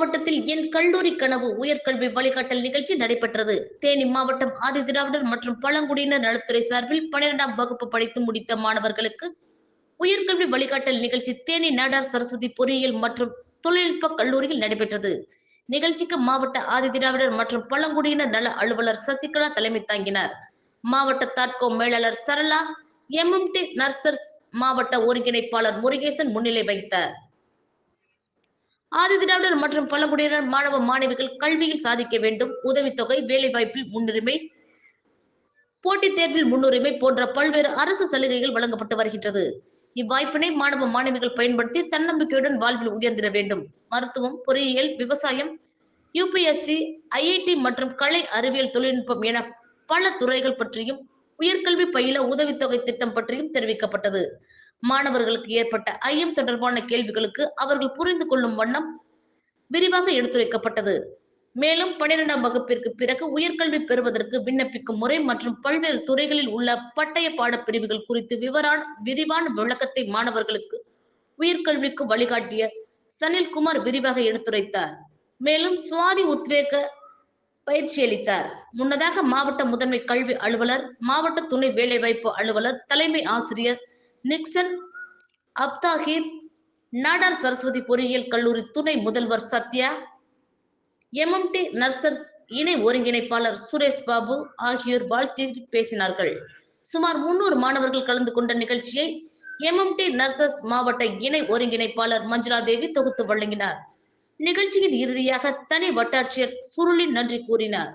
மாவட்டத்தில் என் கல்லூரி கனவு உயர்கல்வி வழிகாட்டல் நிகழ்ச்சி நடைபெற்றது. தேனி மாவட்டம் ஆதிதிராவிடர் மற்றும் பழங்குடியினர் நலத்துறை சார்பில் பன்னிரெண்டாம் வகுப்பு படித்து முடித்த மாணவர்களுக்கு உயர்கல்வி வழிகாட்டல் நிகழ்ச்சி தேனி நாடார் சரஸ்வதி பொறியியல் மற்றும் தொழில்நுட்ப கல்லூரியில் நடைபெற்றது. நிகழ்ச்சிக்கு மாவட்ட ஆதிதிராவிடர் மற்றும் பழங்குடியினர் நல அலுவலர் சசிகலா தலைமை தாங்கினார். மாவட்ட தாட்கோ மேலாளர் சரளா எம்எம்டி நர்சர்ஸ் மாவட்ட ஒருங்கிணைப்பாளர் முருகேசன் முன்னிலை வைத்தார் ஆதிதிராவிடர் மற்றும் பழங்குடியினர் மாணவ மாணவிகள் கல்வியில் சாதிக்க வேண்டும். உதவித்தொகை வேலைவாய்ப்பில் முன்னுரிமை போட்டித் தேர்வில் முன்னுரிமை போன்ற பல்வேறு அரசு சலுகைகள் வழங்கப்பட்டு வருகின்றது. இவ்வாய்ப்பினை மாணவ மாணவிகள் பயன்படுத்தி தன்னம்பிக்கையுடன் வாழ்வில் உயர்ந்திட வேண்டும். மருத்துவம் பொறியியல் விவசாயம் யூபிஎஸ்சி ஐஐடி மற்றும் கலை அறிவியல் தொழில்நுட்பம் என பல துறைகள் பற்றியும் உயர்கல்வி பயில உதவித்தொகை திட்டம் பற்றியும் தெரிவிக்கப்பட்டது. மாணவர்களுக்கு ஏற்பட்ட ஐயம் தொடர்பான கேள்விகளுக்கு அவர்கள் புரிந்து கொள்ளும் வண்ணம் விரிவாக எடுத்துரைக்கப்பட்டது. மேலும் பன்னிரெண்டாம் வகுப்பிற்கு பிறகு உயர்கல்வி பெறுவதற்கு விண்ணப்பிக்கும் முறை மற்றும் பல்வேறு துறைகளில் உள்ள பட்டய பாடப் பிரிவுகள் குறித்து விவரான விரிவான விளக்கத்தை மாணவர்களுக்கு உயர்கல்விக்கு வழிகாட்டிய சனில்குமார் விரிவாக எடுத்துரைத்தார். மேலும் சுவாதி உத்வேக பயிற்சி அளித்தார் முன்னதாக மாவட்ட முதன்மை கல்வி அலுவலர் மாவட்ட துணை வேலைவாய்ப்பு அலுவலர் தலைமை ஆசிரியர் நிக்சன் அப்தாஹிர் நாடார் சரஸ்வதி பொறியியல் கல்லூரி துணை முதல்வர் சத்யா எம்எம்டி நர்சர்ஸ் இணை ஒருங்கிணைப்பாளர் சுரேஷ் பாபு ஆகியோர் வாழ்த்தி பேசினார்கள். சுமார் முன்னூறு மாணவர்கள் கலந்து கொண்ட நிகழ்ச்சியை எம்எம்டி நர்சர்ஸ் மாவட்ட இணை ஒருங்கிணைப்பாளர் மஞ்சுளா தேவி தொகுத்து வழங்கினார். நிகழ்ச்சியின் இறுதியாக தனி வட்டாட்சியர் சுருளி நன்றி கூறினார்.